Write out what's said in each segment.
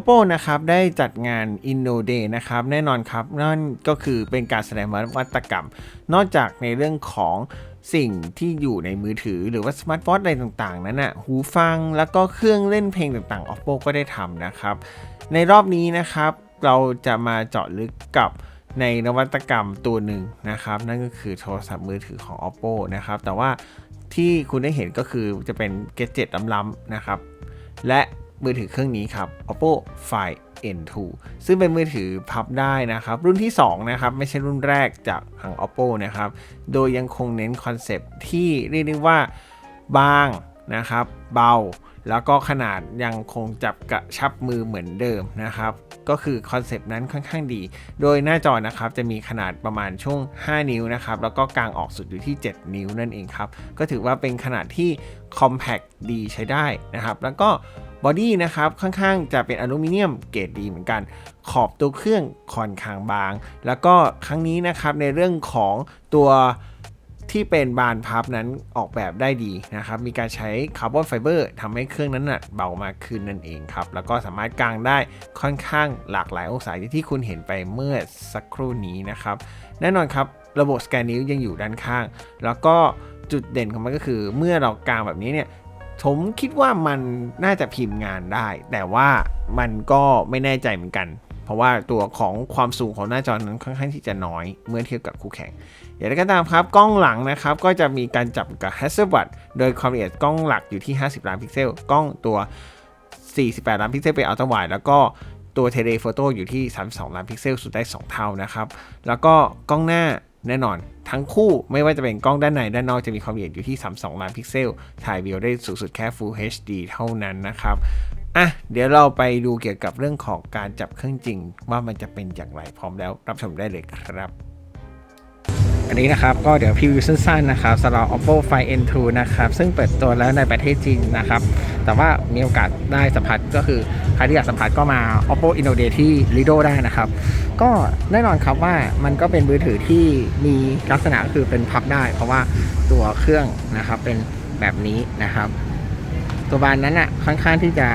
Oppo นะครับได้จัดงาน Inno Day นะครับแน่นอนครับนั่นก็คือเป็นการแสดงนวัตกรรม นอกจากในเรื่องของสิ่งที่อยู่ในมือถือหรือว่าสมาร์ทโฟนอะไรต่างๆ นั้นนะ่ะหูฟังแล้วก็เครื่องเล่นเพลงต่างๆ Oppo ก็ได้ทำนะครับ ในรอบนี้นะครับเราจะมาเจาะลึกกับในนวัตกรรมตัวหนึ่งนะครับ นั่นก็คือโทรศัพท์มือถือของ Oppo นะครับแต่ว่าที่คุณได้เห็นก็คือจะเป็นเกจเจ็ตล้ำๆนะครับ และ มือถือเครื่องนี้ครับ Oppo Find N2 ซึ่งเป็นมือถือพับได้นะครับ รุ่นที่ 2 นะครับ ไม่ใช่รุ่นแรกจากทาง Oppo นะครับ โดยยังคงเน้นคอนเซปต์ที่เรียกได้ว่าบางนะครับ เบา แล้วก็ขนาดยังคงจับกระชับมือเหมือนเดิมนะครับ ก็คือคอนเซปต์นั้นค่อนข้างดี โดยหน้าจอนะครับจะมีขนาดประมาณช่วง 5 นิ้วนะครับ แล้วก็กลางออกสุดอยู่ที่ 7 นิ้วนั่นเองครับ ก็ถือว่าเป็นขนาดที่คอมแพคดีใช้ได้นะครับ แล้วก็ บอดี้นะครับค่อนข้างจะเป็นอลูมิเนียมเกรดดีเหมือนกัน ขอบตัวเครื่องค่อนข้างบาง แล้วก็ครั้งนี้นะครับในเรื่องของตัวที่เป็นบานพับนั้นออกแบบได้ดีนะครับ มีการใช้คาร์บอนไฟเบอร์ทำให้เครื่องนั้นนะเบามากขึ้นนั่นเองครับ แล้วก็สามารถกางได้ค่อนข้างหลากหลายองศาอย่ที่คุณเห็นไปเมื่อสักครู่นี้นะครับ แน่นอนครับระบบสแกนนิ้วยังอยู่ด้านข้าง แล้วก็จุดเด่นของมันก็คือเมื่อเรากางแบบนี้เนี่ย ผมคิดว่ามันน่าจะพิมพ์งานได้ แต่ว่ามันก็ไม่แน่ใจเหมือนกัน เพราะว่าตัวของความสูงของหน้าจอนั้นค่อนข้างที่จะน้อยเมื่อเทียบกับคู่แข่งอย่างไรก็ตามครับ กล้องหลังนะครับ ก็จะมีการจับกับ Hasselblad โดยความละเอียดกล้องหลักอยู่ที่ 50 ล้านพิกเซล กล้องตัว 48 ล้านพิกเซลเป็นอัลตร้าไวด์แล้วก็ตัวเทเลโฟโต้อยู่ที่ 32 ล้านพิกเซลสุดได้ 2 เท่านะครับ แล้วก็กล้องหน้า แน่นอน ทั้งคู่ไม่ว่าจะเป็นกล้องด้านในด้านนอกจะมีความละเอียดอยู่ที่ 32 ล้านพิกเซล ถ่ายวิดีโอได้สูงสุดแค่ Full HD เท่านั้นนะครับอะเดี๋ยวเราไปดูเกี่ยวกับเรื่องของการจับเครื่องจริง ว่ามันจะเป็นอย่างไรพร้อมแล้วรับชมได้เลยครับ อันนี้นะครับก็เดี๋ยวพรีวิวสั้นๆนะครับสำหรับ Oppo Find N2 นะครับซึ่งเปิดตัวแล้วในประเทศจีนนะครับแต่ว่ามีโอกาสได้สัมผัสก็คือใครที่อยากสัมผัสก็มา Oppo Inno Day ที่ Lido ได้นะครับ ก็แน่นอนครับว่ามันก็เป็นมือถือที่มีลักษณะคือเป็นพับได้ เพราะว่าตัวเครื่องนะครับเป็นแบบนี้นะครับ ตัวบานนั้นอะค่อนข้างที่จะ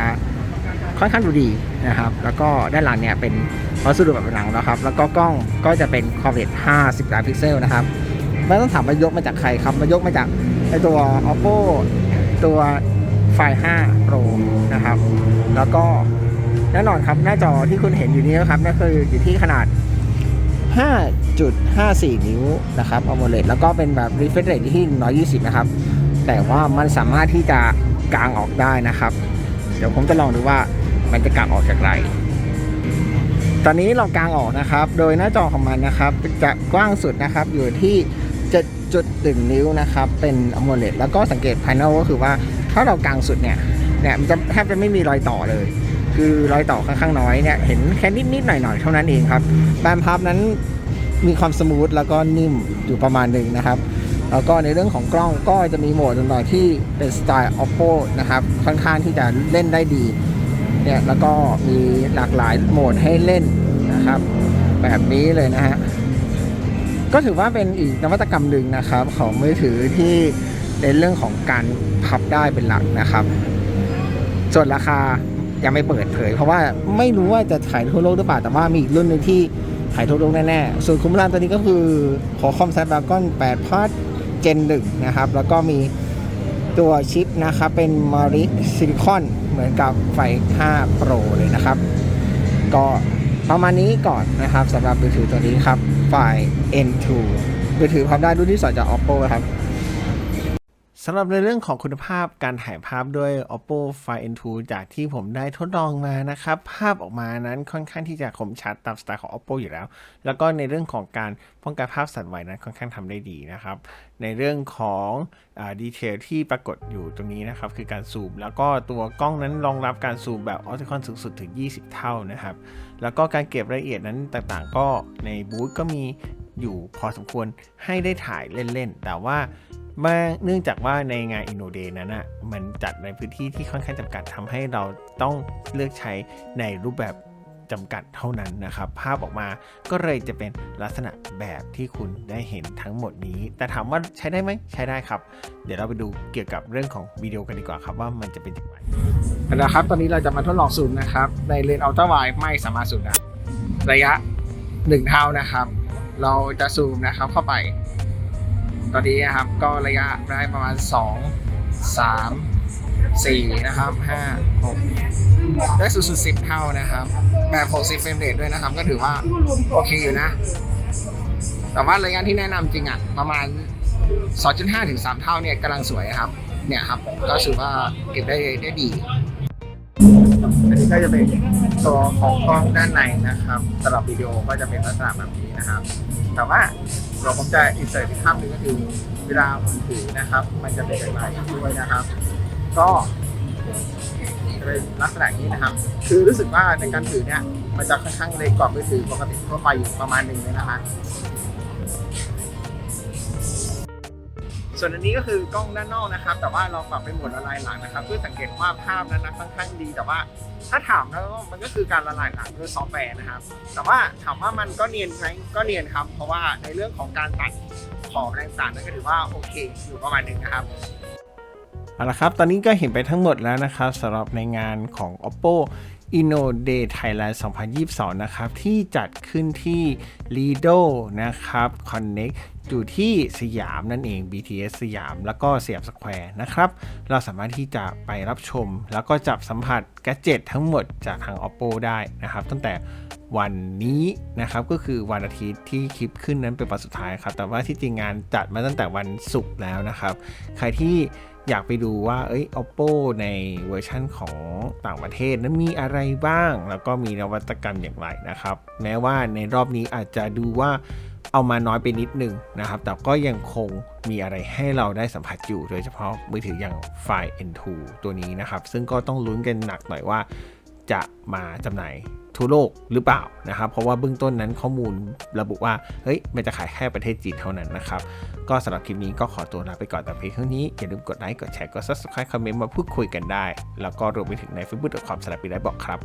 ค่อนข้างดูดีนะครับ แล้วก็ด้านหลังเนี่ยเป็น วัสดุแบบหนังนะครับ แล้วก็กล้องก็จะเป็นคอมเพลต50ล้านพิกเซลนะครับไม่ต้องถามว่ายกมาจากใครครับมายกมาจากไอตัว oppo ตัวไฟ5 pro นะครับ แล้วก็แน่นอนครับหน้าจอที่คุณเห็นอยู่นี้นะครับนั่นคืออยู่ที่ขนาด 5.54 นิ้วนะครับ AMOLED แล้วก็เป็นแบบ refresh rate ที่ 120 นะครับ แต่ว่ามันสามารถที่จะกางออกได้นะครับ เดี๋ยวผมจะลองดูว่ามันจะกางออกจากไร ตอนนี้เรากางออกนะครับ โดยหน้าจอของมันนะครับ จะกว้างสุดนะครับอยู่ที่7.1นิ้วนะครับ เป็น AMOLED แล้วก็สังเกตภายนอกก็คือว่าถ้าเรากางสุดเนี่ยเนี่ยมันจะแทบจะไม่มีรอยต่อเลย คือรอยต่อค่อนข้างน้อยเนี่ยเห็นแค่นิดๆหน่อยๆเท่านั้นเองครับแบนพับนั้นมีความสมูทแล้วก็นิ่มอยู่ประมาณหนึ่งนะครับ แล้วก็ในเรื่องของกล้องก็จะมีโหมดต่างๆที่เป็นสไตล์ oppo นะครับ ค่อนข้างที่จะเล่นได้ดี เนี่ยแล้วก็มีหลากหลายโหมดให้เล่นนะครับ แบบนี้เลยนะฮะก็ถือว่าเป็นอีกนวัตกรรมหนึ่งนะครับ ของมือถือที่ในเรื่องของการพับได้เป็นหลักนะครับ ส่วนราคายังไม่เปิดเผย เพราะว่าไม่รู้ว่าจะขายทั่วโลกหรือเปล่าแต่ว่ามีอีกรุ่นหนึ่งที่ขายทั่วโลกแน่ๆ ส่วนคุ้มรานตัวนี้ก็คือขอคอมแซดดากอน8พาร์ทเจน1นะครับ แล้วก็มี ตัวชิปนะครับเป็นมาริซิลิคอนเหมือนกับไฟ 5 Pro เลยนะครับ ก็ประมาณนี้ก่อนนะครับสำหรับมือถือตัวนี้ครับไฟ N2 มือถือความได้รุ่นที่สองจาก Oppo ครับ สำหรับในเรื่องของคุณภาพการถ่ายภาพด้วย Oppo Find N2 จากที่ผมได้ทดลองมานะครับ ภาพออกมานั้นค่อนข้างที่จะคมชัดตามสไตล์ของ Oppo อยู่แล้ว แล้วก็ในเรื่องของการป้องกันภาพสั่นไหวนั้นค่อนข้างทำได้ดีนะครับ ในเรื่องของดีเทลที่ปรากฏอยู่ตรงนี้นะครับ คือการซูม แล้วก็ตัวกล้องนั้นรองรับการซูมแบบออ t ติคอนสูงสุดถึง 20 เท่านะครับ แล้วก็การเก็บรายละเอียดนั้นต่างๆ ก็ในบูธก็มี อยู่พอสมควรให้ได้ถ่ายเล่น ๆ แต่ว่ามาเนื่องจากว่าในงาน Inno Day นั้นอะมันจัดในพื้นที่ที่ค่อนข้างจำกัดทำให้เราต้องเลือกใช้ในรูปแบบจำกัดเท่านั้นนะครับ ภาพออกมาก็เลยจะเป็นลักษณะแบบที่คุณได้เห็นทั้งหมดนี้ แต่ถามว่าใช้ได้ไหมใช้ได้ครับ เดี๋ยวเราไปดูเกี่ยวกับเรื่องของวิดีโอกันดีกว่าครับว่ามันจะเป็นอย่างไรนะครับ ตอนนี้เราจะมาทดลองซูมนะครับ ในเลนส์อัลตร้าไวไม่สามารถซูมได้ระยะหนึ่งเท่านะครับ เราจะซูมนะครับเข้าไป ตอนนี้นะครับก็ระยะได้ประมาณ 2 3 4 นะครับ 5 6 ได้สูงสุด10 เท่านะครับ แบบ 60 เฟรมเรทด้วยนะครับ ก็ถือว่าโอเคอยู่นะ แต่ว่าระยะที่แนะนำจริงอะประมาณ 2.5 ถึง 3 เท่าเนี่ยกำลังสวยครับ เนี่ยครับ ก็ถือว่าเก็บได้ได้ดีอันนี้ก็จะเป็นตัวของกล้องด้านในนะครับสำหรับวิดีโอก็จะเป็นลักษณะแบบนี้นะครับ แต่ว่าเราผมจะอินเสิร์ตอีกภาพหนึ่งก็คือเวลาผมถือนะครับ มันจะเป็นแบบนี้ด้วยนะครับ ก็จะเป็นลักษณะนี้นะครับ คือรู้สึกว่าในการถือเนี่ยมันจะค่อนข้างเล็กกว่ามือถือปกติทั่วไปอยู่ประมาณหนึ่งเลยนะฮะ ส่วนอันนี้ก็คือกล้องด้านนอกนะครับ แต่ว่าเราปรับเป็นโหมดละลายหลังนะครับ เพื่อสังเกตว่าภาพนั้นนะค่อนข้างดี แต่ว่าถ้าถามแล้วมันก็คือการละลายหลังด้วยซอฟต์แวร์นะครับ แต่ว่าถามว่ามันก็เนียนไหมก็เนียนครับ เพราะว่าในเรื่องของการตัดขอบอะไรต่างๆนั้นก็ถือว่าโอเคอยู่ประมาณหนึ่งนะครับเอาละครับ ตอนนี้ก็เห็นไปทั้งหมดแล้วนะครับสำหรับในงานของ oppo inno day thailand 2022 นะครับ ที่จัดขึ้นที่ lido นะครับ connect อยู่ที่สยามนั่นเอง BTS สยามแล้วก็สยามสแควร์นะครับ เราสามารถที่จะไปรับชม แล้วก็จับสัมผัสแกดเจ็ตทั้งหมดจากทาง oppo ได้นะครับ ตั้งแต่วันนี้นะครับก็คือวันอาทิตย์ที่คลิปขึ้นนั้นเป็นวันสุดท้ายครับ แต่ว่าที่จริงงานจัดมาตั้งแต่วันศุกร์แล้วนะครับ ใครที่ อยากไปดูว่าเอ้ย oppo ในเวอร์ชั่นของต่างประเทศนั้นมีอะไรบ้าง แล้วก็มีนวัตกรรมอย่างไรนะครับ แม้ว่าในรอบนี้อาจจะดูว่าเอามาน้อยไปนิดนึงนะครับ แต่ก็ยังคงมีอะไรให้เราได้สัมผัสอยู่ โดยเฉพาะมือถืออย่างไฟล์ N2 ตัวนี้นะครับ ซึ่งก็ต้องลุ้นกันหนักหน่อยว่าจะมาจำหน่าย ทั่วโลกหรือเปล่านะครับ เพราะว่าเบื้องต้นนั้นข้อมูลระบุว่า เฮ้ย มันจะขายแค่ประเทศจีนเท่านั้นนะครับ ก็สำหรับคลิปนี้ก็ขอตัวลาไปก่อนแต่เพียงเท่านี้ อย่าลืมกดไลค์กดแชร์กด subscribe คอมเมนต์มาพูดคุยกันได้ แล้วก็รวมไปถึงใน Facebook ความสลับปีได้บอกครับ